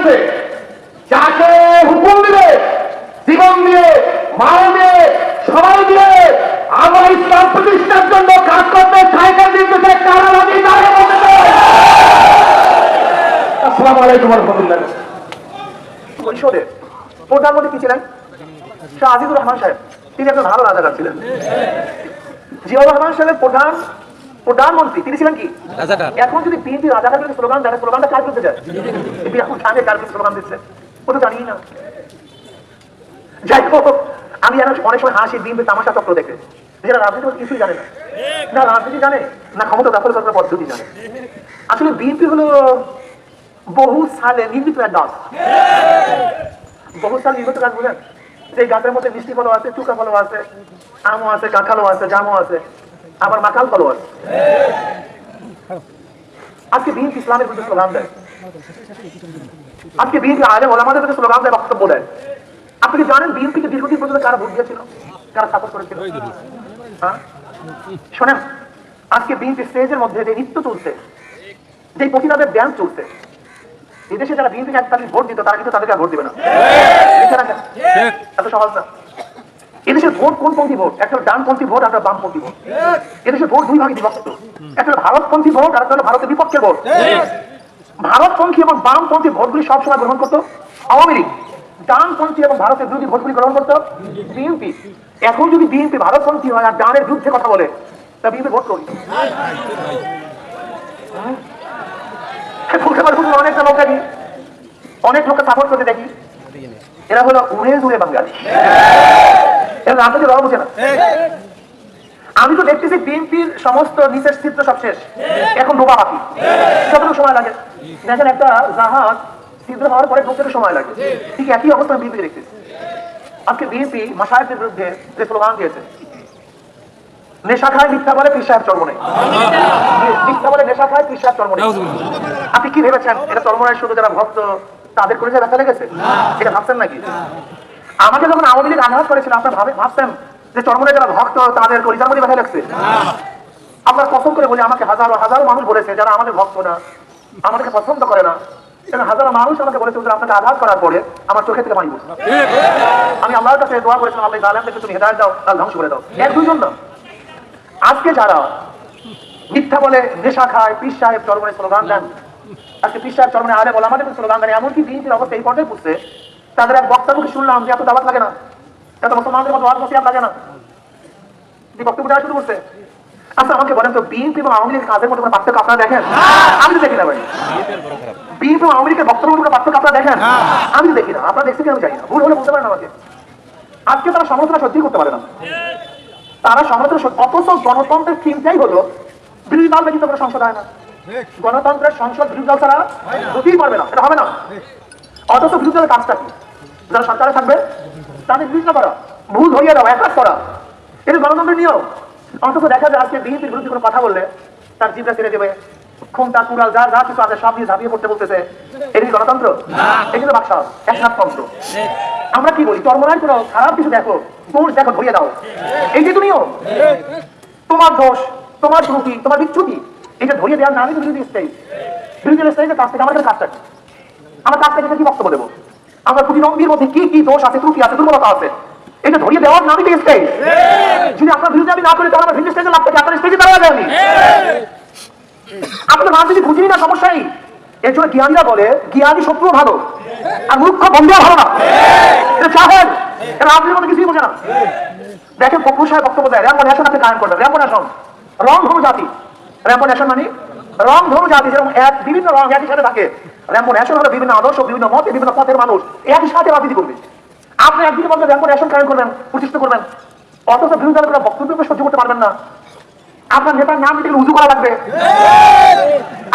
আছে। যাকে হুকুম দিবে, জীবন দিয়ে, মাল দিয়ে সবাই দিয়ে আমরা ইসলাম প্রতিষ্ঠার জন্য কাজ করতে সাইকেল দিতে প্রধানমন্ত্রী কি ছিলেন শাহ রহমান সাহেব। তিনি একজন ভালো রাজাকার ছিলেন। জিয়াউর রহমান সাহেবের প্রধান প্রধানমন্ত্রী তিনি ছিলেন কি? এখন যদি বিএনপি রাজাকার স্লোগান দেয় স্লোগানটা কার বিরুদ্ধে যায়? এখন সামনে কার বিরুদ্ধে স্লোগান দিচ্ছে? ও তো জানি না। যাই হোক আমি যেন অনেক সময় হাসি বিএনপি তামাশা চক্র দেখে। যারা রাজনীতি কিছুই জানে না। না রাজনীতি জানে না ক্ষমতা দখল করার পদ্ধতি জানে। আসলে বিএনপি হলো বহু সালে নির্মিত এক বহু সাল নির্মিত গাছ যে গাছের মধ্যে মিষ্টি ফলও আছে চুকা ফলও আছে আমও আছে কাঁঠালও আছে জামও আছে। আবার মাকাল আছে আজকে বিএনপি ইসলামের বিরুদ্ধে স্লোগান দেয়। আজকে বিএনপি আগে ওলামাদের বিরুদ্ধে স্লোগান দেয় বক্তব্য দেয়। আপনি কি জানেন বিএনপিকে দীর্ঘদিন পর্যন্ত কারা ভোট দিয়েছিল? কারা সাপোর্ট করেছিল? হ্যাঁ? শোনেন আজকে বিএনপি স্টেজের মধ্যে যে নৃত্য চলছে যে প্রতিবাদের ড্যান্স চলছে এদেশে যারা বিএনপি একতালি ভোট দিত তারা কিন্তু তাদেরকে ভোট দিবে না। এত সহজ না। এদেশের ভোট কোন পন্থী ভোট? একটা ডানপন্থী ভোট একটা বামপন্থী ভোট। এদেশের ভোট দুই ভাগে বিভক্ত। একটা ভারতপন্থী ভোট, আর একটা ভারতের বিপক্ষে ভোট। ভারতপন্থী এবং বামপন্থী ভোটগুলি সবসময় গ্রহণ করতো আওয়ামী লীগ। ডানপন্থী এবং ভারতের বিরোধী ভোটগুলি গ্রহণ করতো বিএনপি। এখন যদি বিএনপি ভারতপন্থী হয় আর ডানের বিরুদ্ধে কথা বলে, তা বিএনপি ভোট করি। বুঝতে পারব লোক দেখি অনেক লোককে সাপোর্ট করতে দেখি। এরা হলো উড়ে জুড়ে বাঙালি। রাজনীতি রওয়া বুঝে না। আমি তো দেখতেছি বিএনপির সমস্ত নিচের চিত্র সব শেষ। এখন ডোবা বাকি। কতটুকু সময় লাগে। দেখেন একটা জাহাজ ছিদ্র হওয়ার পরে ঢুকতে সময় লাগে। ঠিক একই অবস্থা বিএনপি দেখতেছি। আজকে বিএনপি মাসায়কের বিরুদ্ধে যে স্লোগান দিয়েছে নেশা খায় মিথ্যা বলে পীর সাহেব চর্ম নেই। মিথ্যা বলে নেশা খায় পীর সাহেব চর্ম নেই। আপনি কি ভেবেছেন এটা চর্মনায় শুধু যারা ভক্ত তাদের করে ব্যথা লেগেছে? এটা ভাবছেন নাকি? আমাকে যখন আওয়ামী লীগ আঘাত করেছিল, আপনার ভাবে ভাবছেন যে চর্মনায় যারা ভক্ত, তাদের কলিজার মধ্যে ব্যথা লাগছে? আপনার কসম করে বলি, আমাকে হাজারো হাজারো মানুষ বলেছে, যারা আমাদের ভক্ত না, আমাদেরকে পছন্দ করে না। হাজারো মানুষ আমাকে বলেছে আপনাকে আঘাত করার পরে আমার চোখে থেকে আমি কাছে দোয়া করেছিলাম তুমি দাও ধ্বংস করে দাও। এক দুজন না আজকে যারা মিথ্যা বলে নেশা খায়, পীর সাহেব চরমনে স্লোগান দেন। আজকে পীর সাহেব চরমনে আলে বলে আমাদের স্লোগান দেন, এমনকি বিএনপির অবস্থা এই পর্যায়ে পুষছে তাদের এক বক্তাকে শুনলাম যে এত দাবাত লাগে না। এত মুসলমানদের মতো নসিহাত লাগে না। এই বক্তব্য শুরু করছে। আচ্ছা আমাকে বলেন তো বিএনপি এবং আওয়ামী কাজের মধ্যে কোনো পার্থক্য আপনারা দেখেন? আমি তো দেখি না ভাই। বিএনপি এবং আওয়ামী লীগের বক্তব্যের মধ্যে পার্থক্য আপনারা দেখেন? আমি তো দেখি না। আপনারা দেখতে কি আমি জানি না। ভুল হলে বলতে পারেন আমাকে। আজকে তারা সমালোচনা সহ্যই করতে পারে না। তারা সমালোচনা অথচ গণতন্ত্রের চিন্তাই হলো বিরোধী দল ব্যতীত কোনো সংসদ হয় না। গণতন্ত্রের সংসদ বিরোধী দল ছাড়া হতেই পারবে না। এটা হবে না। অথচ বিরোধী দলের কাজটা কি? যারা সরকারে থাকবে তাদের বিরোধিতা করা। ভুল ধরিয়ে দেওয়া একাজ করা। এটা গণতন্ত্রের নিয়ম। অথচ দেখা যায় আজকে বিএনপির বিরুদ্ধে কোনো কথা বললে তার জিভটা ছেড়ে দেবে। খুনটা কুড়াল যা যা কিছু আছে সব নিয়ে ঝাঁপিয়ে পড়তে বলতেছে। এটা কি গণতন্ত্র? এগুলো বাক্সা একনাথতন্ত্র। আমরা কি বলি? চর্মনায় কোনো খারাপ কিছু দেখো? দোষ দেখো ধরিয়ে দাও। এই যে তুমিও তোমার দোষ তোমার ত্রুটি তোমার বিচ্ছুতি এটা ধরিয়ে দেওয়ার নামই বিরোধী স্টেজ। বিরোধী স্টেজের কাছ থেকে আমাদের কাজটা কি? আমরা কাছ থেকে কি বক্তব্য দেবো? আমরা প্রতিদ্বন্দ্বীর মধ্যে কি কি দোষ আছে, ত্রুটি আছে, দুর্বলতা আছে? এটা ধরিয়ে দেওয়ার নামই তো স্টেজ যদি আপনার বিরুদ্ধে আমি না করি, তাহলে আমার ভিন্ন স্টেজে লাগতে আপনার স্টেজে দাঁড়াবে আমি। আপনার রাজনীতি খুঁজিনি না সমস্যাই এর জন্য জ্ঞানীরা বলে, জ্ঞানী শত্রু ভালো, আর মূর্খ বন্ধু ভালো না। এটা চাহেন রাজনীতির মধ্যে কিছুই বোঝে না। দেখেন পক্ষ সাহেব বক্তব্য দেয়, র্যাম্পো ন্যাশন আপনি কায়ন করবেন। র্যাম্পো ন্যাশন রং ধনু জাতি। র্যাম্পো ন্যাশন মানে রং ধনু জাতি যেরকম এক বিভিন্ন রং একই সাথে থাকে। র্যাম্পো ন্যাশন হলো বিভিন্ন আদর্শ, বিভিন্ন মত, বিভিন্ন পথের মানুষ একই সাথে রাজনীতি করবে। আপনি একদিন বলবেন র্যাম্পো ন্যাশন কায়ন করবেন প্রতিষ্ঠা করবেন। অথচ বিরোধী দলের কোনো বক্তব্য সহ্য করতে পারবেন না। আপনার নেতার নাম দিতে উজু করা লাগবে।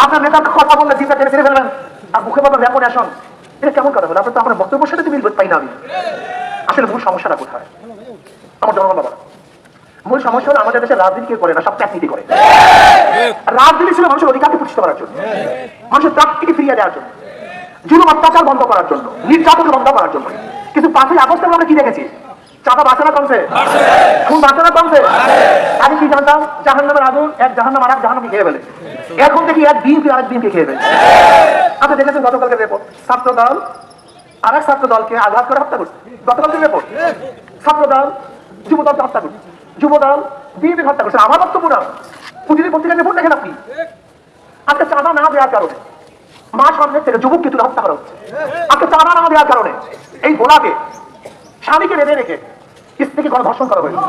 আপনার নেতার কথা বললে জিপটা টেনে ছেড়ে ফেলবেন। আর মুখে বলবেন র্যাম্পো ন্যাশন এটা কেমন কথা বলে আপনার তো আপনার বক্তব্যের সাথে মিল পাই না আমি। আসলে মূল সমস্যাটা কোথায়? আমার জনগণ বাবা মূল সমস্যা হলো আমাদের দেশে রাজনীতি করে না, সব চাকরিতে করে। রাজনীতি ছিল মানুষের অধিকারকে প্রতিষ্ঠা করার জন্য, মানুষের প্রাপ্তিকে ফিরিয়ে দেওয়ার জন্য, জুলুম, অত্যাচার বন্ধ করার জন্য নির্যাতন বন্ধ করার জন্য। কিন্তু পাঁচই আগস্ট আমরা কি দেখেছি? চাঁদা বাঁচে কমছে? খুন কমছে? আগে কি জানতাম? জাহান নামের এক জাহান আর এক জাহান্নামকে খেয়ে ফেলে। এখন দেখি এক বিএনপি আর এক বিএনপি খেয়ে ফেলে। আপনি দেখেছেন গতকালকে রেপোর্ট ছাত্র দল আর এক ছাত্র দলকে আঘাত করে হত্যা করছে। গতকাল দিন রিপোর্ট ছাত্র দল যুব দলকে হত্যা করছে। বিএনপি হত্যা আমার বক্তব্য না। রিপোর্ট দেখেন আপনি, আজকে চাঁদা না দেওয়ার কারণে মা থেকে যুবককে তুলে হত্যা করা হচ্ছে। আজকে চাঁদা না দেওয়ার কারণে এই ভোলাকে স্বামীকে বেঁধে রেখে স্ত্রীকে গণধর্ষণ করা হয়েছে।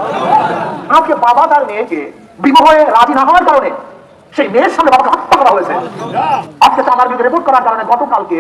আজকে বাবা তার মেয়েকে বিবাহে রাজি না হওয়ার কারণে সেই মেয়ের সামনে বাবাকে হত্যা করা হয়েছে। আজকে চাঁদার বিরুদ্ধে রিপোর্ট করার কারণে গতকালকে